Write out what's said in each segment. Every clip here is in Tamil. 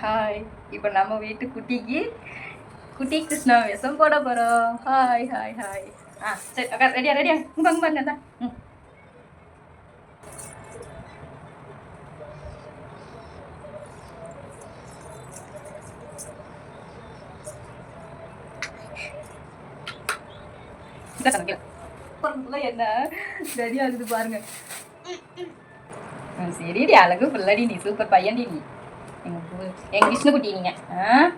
ஹாய் இப்போ நம்ம வீட்டு குட்டிக்கு குட்டி கிருஷ்ணா விஷம் போட போகிறோம் ஹாய் ஹாய் ஹாய் ஆ சரி அக்கா ரெடியா ரெடியா உங்க பாருங்க பாருங்க தான் ம் என்ன? சரியா இருக்குது பாருங்க. சரி அழகு பிள்ளடி நீ சூப்பர் பையன்டி நீ. எங்க விஷ்ணு குட்டி நீங்க. ஆ?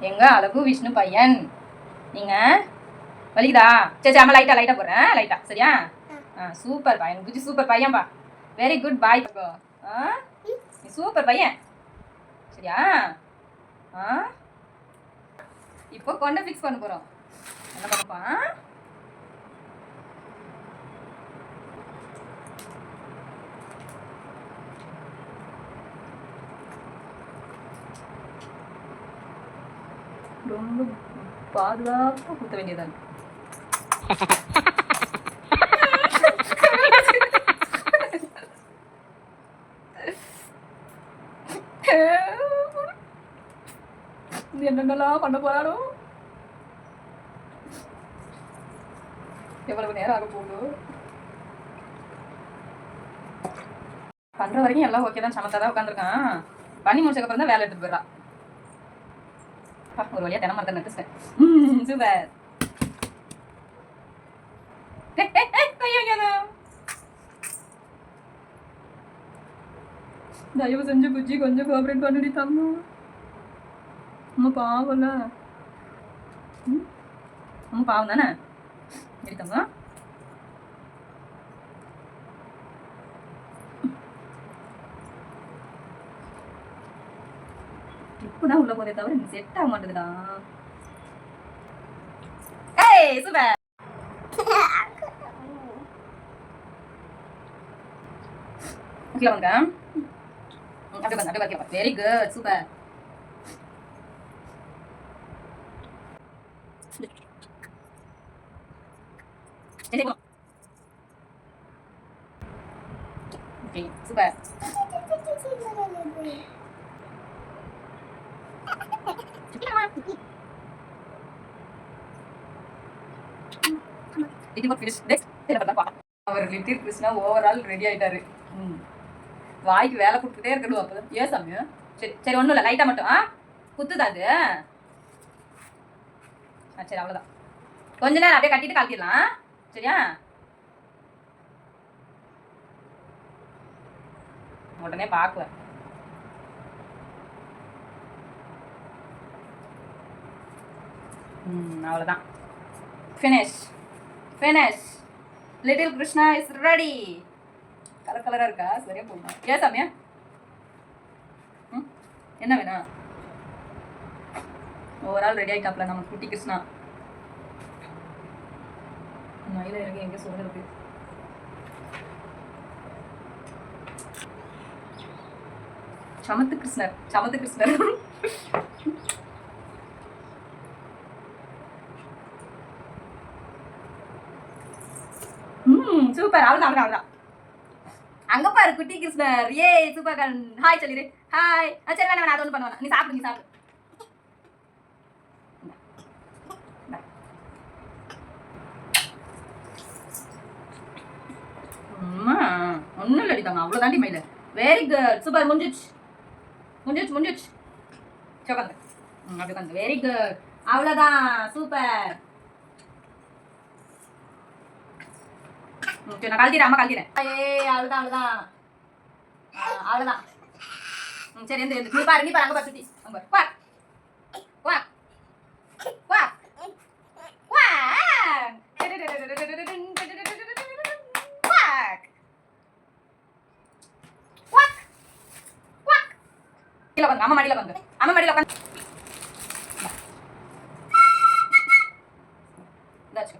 எங்க அழகு விஷ்ணு பையன்? நீங்க? வலிக்குதா? சரி சரி அம்மா லைட்டா லைட்டா போடுறேன். லைட்டா சரியா? ஆ சூப்பர் பையன். குஜி சூப்பர் பையன்பா. வெரி குட் பாய் ஆ? நீ சூப்பர் பையன். சரியா? ஆ? இப்போ கொண்டை ஃபிக்ஸ் பண்ண போறோம். என்ன பண்ணப்பா ரொம்ப பாதுகாப்பாக குத்த வேண்டியதாக என்னென்னலாம் பண்ண போறாரோ எவ்வளவு நேரம் ஆக போகுதோ பண்ற வரைக்கும் எல்லாம் ஓகே தான் சமத்தா தான் உட்காந்துருக்கான் பண்ணி முடிச்சதுக்கப்புறம் தான் வேலை எடுத்துட்டு போயிடறான் ஒரு வழியா தினம் மரத்தை நட்டுச்சிட்டேன். சூப்பர். தயவு செஞ்சு புஜ்ஜி கொஞ்சம் கோஆப்ரேட் பண்ணுடி தம்மா அம்மா பாவம்ல. அம்மா பாவம் தானே? சரி தம்மா இப்பதான் உள்ள போதே தவிர நீ செட் ஆக மாட்டேங்குதா ஏய் சூப்பர் கீழே வாங்க. அப்படியே வாங்க அப்படியே வாங்க very good super okay super அவர் லிட்டில் கிருஷ்ணா ஓவரால் ரெடி ஆயிட்டாரு. வாய்க்கு வேலை கொடுத்துட்டே இருக்கணும் அப்பதான் ஏன் சாமி? சரி சரி ஒன்றும் இல்லை லைட்டாக மட்டும். ஆ குத்துதா அது? ஆ சரி அவ்வளோதான் கொஞ்ச நேரம் அப்படியே கட்டிட்டு கலக்கிடலாம் சரியா? உடனே பார்க்குவேன் அவ்வளோதான் finish finish little Krishna is ready colour கலராக இருக்கா? சரியா போடணும் ஏன் சாமியா? என்ன வேணும் ஓவரால் ரெடி ஆகிட்டாப்ல நம்ம குட்டி கிருஷ்ணா. மயில இறங்கி எங்கே சொல்கிறது சமத்து கிருஷ்ணர் சமத்து கிருஷ்ணர் ம் சூப்பர். அவ்வளோதான் அவ்வளோதான் அவ்வளோதான் அங்க பாரு குட்டி கிருஷ்ணர் ஏ சூப்பர் கண் ஹாய் சொல்லிடு ஹாய் சரி வேணா வேணா அது ஒன்று பண்ணுவேன் நீ சாப்பிடு நீ சாப்பிடு. ஒன்றும் இல்லை அடித்தாங்க அவ்வளோ தாண்டி மயில. வெரி குட் சூப்பர் முடிஞ்சிச்சு முடிஞ்சிச்சு முடிஞ்சிச்சு உட்காந்து அப்படி உட்காந்து வெரி குட் அவ்வளோதான் சூப்பர். சரி நான் கழட்டிடுறேன் அம்மா கழட்டிடுறேன் ஏ அவ்வளோதான் அவ்வளோதான் அவ்வளோதான் ம் சரி எந்த எந்த நீ பாரு நீ பாரு அங்கே பாரு சுத்தி. அங்கே பாரு. வா வா வா வா அம்மா மடியில் வாங்க அம்மா மடியில் உட்காந்து இந்தாச்சு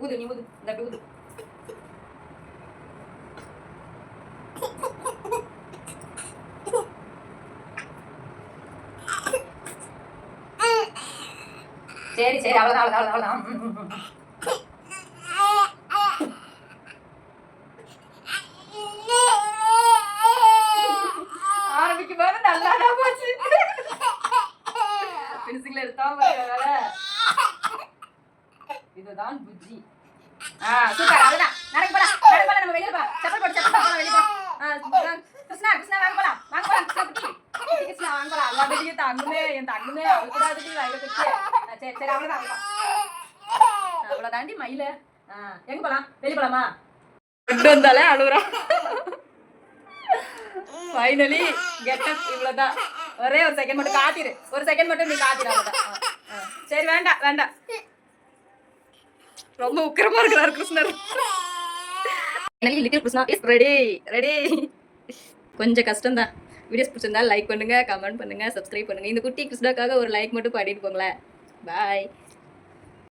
ஊது நீ ஊது. இந்த ஊது. சரி சரி அவ்வளோதான் அவ்வளோதான் அவ்வளோதான் ஆரம்பிக்கும் போது நல்லா போச்சு. இதுதான் புஜ்ஜி. ஆ சூப்பர் அவ்வளவுதான். நடக்க போலாம். நடக்க போலாம் நம்ம வெளிய போலாம். செப்பல் போட்டு செப்பல் போலாம் கிருஷ்ணா கிருஷ்ணா வாங்க போலாம். வாங்க போலாம் கிருஷ்ணா வாங்க போலாம். தங்குமே என் தங்குமே அழுக்கூடாதுடி வயல குட்டி சரி சரி அவ்வளவுதான் அவ்வளவுதான். அவ்வளவுதாண்டி மயில. எங்க போலாம்? வெளிய போலாமா? கொண்டு வந்தாலே அழுகுறா ஃபைனலி கெட்டப் இவ்வளவுதான். ஒரே ஒரு செகண்ட் மட்டும் காத்திரு. ஒரு செகண்ட் மட்டும் நீ காத்திரு. சரி வேண்டாம் வேண்டாம். ரொம்ப உக்கிரமா இருக்கிறார் கிருஷ்ணர். Little Krishna is ready ready கொஞ்சம் கஷ்டம் தான் வீடியோஸ் பிடிச்சிருந்தா லைக் பண்ணுங்க கமெண்ட் பண்ணுங்க சப்ஸ்கிரைப் பண்ணுங்க. இந்த குட்டி கிருஷ்ணாக்காக ஒரு லைக் மட்டும் பண்ணிட்டு போங்களேன். பாய்